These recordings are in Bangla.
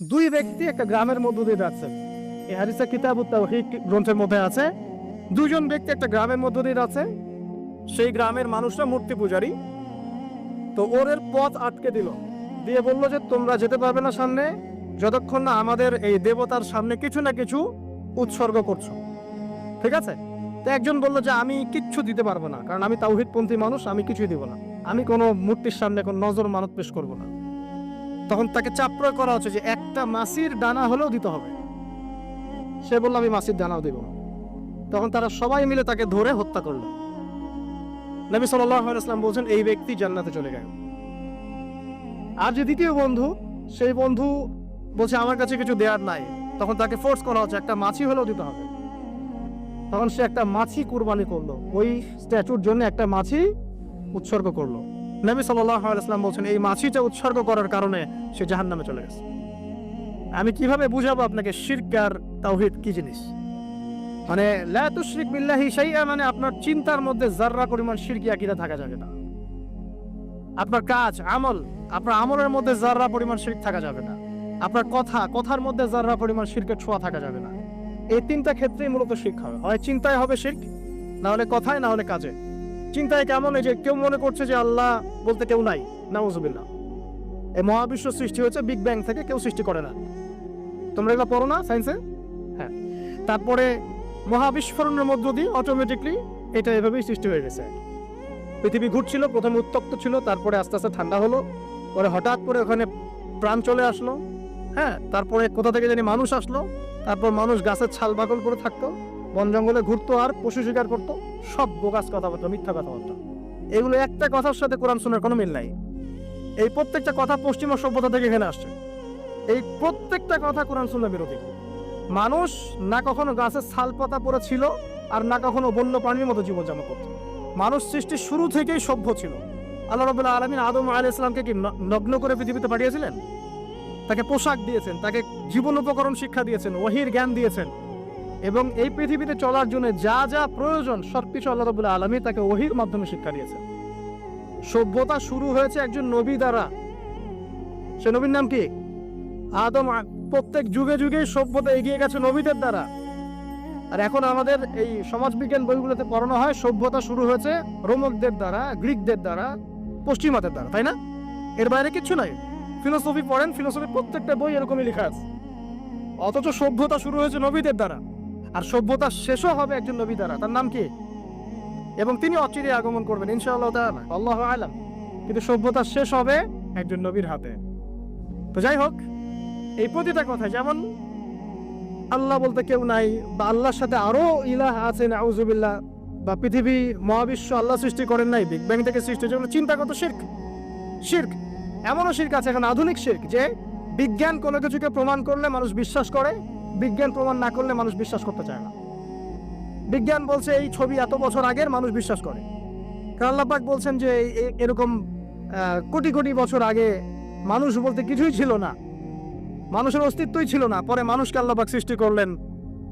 দুই ব্যক্তি একটা গ্রামের মধ্য দিয়ে যাচ্ছে। এই হাদিসা কিতাব গ্রন্থের মধ্যে আছে দুজন ব্যক্তি একটা গ্রামের মধ্য দিয়ে যাচ্ছে। সেই গ্রামের মানুষরা মূর্তি পূজারী। তো ওদের পথ আটকে দিল। দিয়ে বলল যে, তোমরা যেতে পারবে না সামনে, যতক্ষণ না আমাদের এই দেবতার সামনে কিছু না কিছু উৎসর্গ করছ। ঠিক আছে? তো একজন বলল যে, আমি কিচ্ছু দিতে পারব না, কারণ আমি তাওহিদপন্থী মানুষ, আমি কিছুই দিব না। আমি কোনো মূর্তির সামনে কোনো নজর মানত পেশ করব না। তখন তাকে চাপ প্রয়োগ করা হচ্ছে যে একটা মাসির ডানা হলেও দিতে হবে। সে বলল, আমি মাসির ডানাও দেব। তখন তারা সবাই মিলে তাকে ধরে হত্যা করল। নবী সাল্লাম বলছেন, এই ব্যক্তি জান্নাতে চলে গেল। আর যে দ্বিতীয় বন্ধু, সেই বন্ধু বলছে, আমার কাছে কিছু দেওয়ার নাই। তখন তাকে ফোর্স করা হচ্ছে, একটা মাছি হলেও দিতে হবে। তখন সে একটা মাছি কুরবানি করল। ওই স্ট্যাচুর জন্য একটা মাছি উৎসর্গ করল। নবী সাল্লাম বলছেন, এই মাছিটা উৎসর্গ করার কারণে সে জাহান নামে চলে গেছে। আমি কীভাবে বুঝাবো আপনাকে শিরক আর তাওহিদ কি জিনিস? মানে লা বিল্লাহি শাইআ মানে আপনার চিন্তার মধ্যে জাররা পরিমাণ শিরকি আকীদা থাকা যাবে না। আপনার কাজ, আমল, আপনার আমলের মধ্যে জাররা পরিমাণ শিরক থাকা যাবে না। আপনার কথা, কথার মধ্যে জাররা পরিমাণ শিরকের ছোঁয়া থাকা যাবে না। এই তিনটা ক্ষেত্রেই মূলত শির্ক হবে। হয় চিন্তায় হবে শির্ক, না হলে কথায়, না হলে কাজে। চিন্তায় কেমন এই যে কেউ মনে করছে যে আল্লাহ বলতে কেউ নাই? নাউজুবিল্লাহ। এই মহাবিশ্ব সৃষ্টি হয়েছে বিগ ব্যাং থেকে কেউ সৃষ্টি করে না। তোমরা এগুলো পড়ো না সায়েন্সে? হ্যাঁ। তারপরে মহাবিস্ফোরণের মধ্য দিয়ে অটোমেটিকলি এটা এভাবেই সৃষ্টি হয়ে গেছে। পৃথিবী ঘুরছিল, প্রথমে উত্তপ্ত ছিল, তারপরে আস্তে আস্তে ঠান্ডা হলো, পরে হঠাৎ করে ওখানে প্রাণ চলে আসলো। হ্যাঁ তারপরে কোথা থেকে জানি মানুষ আসলো, তারপর মানুষ গাছের ছাল বাকল করে থাকতো। বন জঙ্গলে ঘুরতো আর পশু শিকার করতো, সব বোগাস কথাবার্তা, মিথ্যা কথাবার্তা। এগুলো একটা কথার সাথে কোরআন শোনার কোনো মিল নাই। এই প্রত্যেকটা কথা পশ্চিমা সভ্যতা থেকে এখানে আসছে। এই প্রত্যেকটা কথা কোরআন শোনা বিরোধী। মানুষ না কখনো গাছের ছাল পাতা পরে ছিল আর না কখনো বন্য প্রাণীর মতো জীবনযাপন করত। মানুষ সৃষ্টির শুরু থেকেই সভ্য ছিল। আল্লাহ রবুল্লাহ আলমিন আদম আলী ইসলামকে কি নগ্ন করে পৃথিবীতে পাঠিয়েছিলেন? তাকে পোশাক দিয়েছেন, তাকে জীবন উপকরণ শিক্ষা দিয়েছেন ওহির জ্ঞান দিয়েছেন। এবং এই পৃথিবীতে চলার জন্য যা যা প্রয়োজন সবকিছু আল্লাহ রবুল্লাহ আলমী তাকে ওহির মাধ্যমে শিক্ষা দিয়েছে সভ্যতা শুরু হয়েছে একজন নবী দ্বারা। সে নবীর নাম কি? আদম প্রত্যেক যুগে যুগে সভ্যতা এগিয়ে গেছে নবীদের দ্বারা। আর এখন আমাদের এই সমাজবিজ্ঞান বইগুলোতে পড়ানো হয়, সভ্যতা শুরু হয়েছে রোমকদের দ্বারা, গ্রিকদের দ্বারা, পশ্চিমাদের দ্বারা, তাই না? এর বাইরে কিচ্ছু নাই। ফিলোসফি পড়েন ফিলোসফি প্রত্যেকটা বই এরকমই লেখা আছে। অথচ সভ্যতা শুরু হয়েছে নবীদের দ্বারা। আর সভ্যতা শেষও হবে একজন নবী দ্বারা। তার নাম কি? এবং তিনি অচিরে আগমন করবেন, ইনশাআল্লাহ আল্লাহ আলাম। কিন্তু সভ্যতা শেষ হবে একজন নবীর হাতে। তো যাই হোক, এই প্রতিটা কথা যেমন আল্লাহ বলতে কেউ নাই, বা আল্লাহর সাথে আরও ইলাহ আছে, নাউজুবিল্লাহ, বা পৃথিবী, মহাবিশ্ব আল্লাহ সৃষ্টি করেন নাই বিগ ব্যাং থেকে সৃষ্টি যেগুলো চিন্তা কত শির্ক। শির্ক। এমনও শির্ক আছে, এখন আধুনিক শির্ক, যে বিজ্ঞান কোনো কিছুকে প্রমাণ করলে মানুষ বিশ্বাস করে বিজ্ঞান প্রমাণ না করলে মানুষ বিশ্বাস করতে চায় না। বিজ্ঞান বলছে এই ছবি এত বছর আগের, মানুষ বিশ্বাস করে। কারণ আল্লাহ পাক বলছেন যে এরকম কোটি কোটি বছর আগে মানুষ বলতে কিছুই ছিল না। মানুষের অস্তিত্বই ছিল না। পরে মানুষকে আল্লাহ পাক সৃষ্টি করলেন।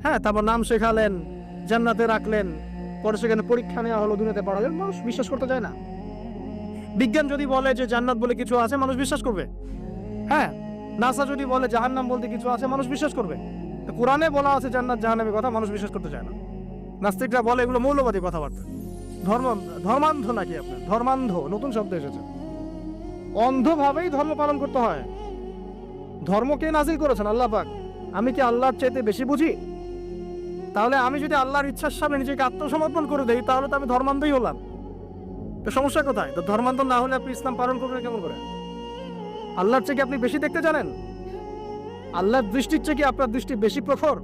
হ্যাঁ তারপর নাম শেখালেন, জান্নাতে রাখলেন। পরে সেখানে পরীক্ষা নেওয়া হলো, দুনিয়াতে পড়ালেন মানুষ বিশ্বাস করতে চায় না। বিজ্ঞান যদি বলে যে জান্নাত বলে কিছু আছে, মানুষ বিশ্বাস করবে। হ্যাঁ নাসা যদি বলে জাহান্নাম বলতে কিছু আছে, মানুষ বিশ্বাস করবে। কোরআনে বলা আছে জান্নাত জাহান্নামের কথা, মানুষ বিশ্বাস করতে চায় না। নাস্তিকরা বলে এগুলো মৌলবাদী কথাবার্তা। ধর্ম, ধর্মান্ধ নাকি আপনার? ধর্মান্ধ, নতুন শব্দ এসেছে। অন্ধভাবেই ধর্ম পালন করতে হয়। ধর্মকে নাজিল করেছেন আল্লাহ পাক। আমি কি আল্লাহর চাইতে বেশি বুঝি? তাহলে আমি যদি আল্লাহর ইচ্ছার সামনে নিজেকে আত্মসমর্পণ করে দেই, তাহলে তো আমি ধর্মান্ধই হলাম। তো সমস্যা কোথায়? তো ধর্মান্ধ না হলে আপনি ইসলাম পালন করবেন কেমন করে? আল্লাহর চেয়ে কি আপনি বেশি দেখতে জানেন? আল্লাহর দৃষ্টির চেয়ে কি আপনার দৃষ্টি বেশি প্রখর?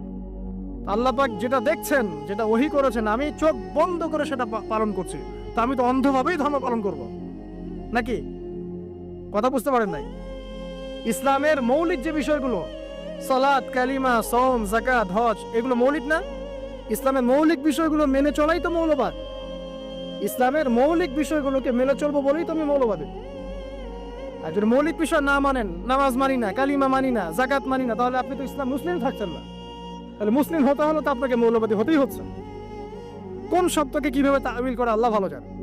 আল্লাহ পাক যেটা দেখছেন, যেটা ওহি করেছেন, আমি চোখ বন্ধ করে সেটা পালন করছি। তা আমি তো অন্ধভাবেই ধর্ম পালন করব। নাকি? কথা বুঝতে পারেন নাই? ইসলামের মৌলিক যে বিষয়গুলো সালাদ কালিমা সম জাকাত হজ, এগুলো মৌলিক না? ইসলামের মৌলিক বিষয়গুলো মেনে চলাই তো মৌলবাদ। ইসলামের মৌলিক বিষয়গুলোকে মেনে চলবো বলেই তো আমি মৌলবাদী। আর যদি মৌলিক বিষয় না মানেন, নামাজ মানি না, কালিমা মানি না জাকাত মানি না, তাহলে আপনি তো ইসলাম মুসলিম থাকছেন না। তাহলে মুসলিম হতে হলে তো আপনাকে মৌলবাদী হতেই হচ্ছে। কোন শব্দকে কীভাবে তামিল করে আল্লাহ ভালো জানে?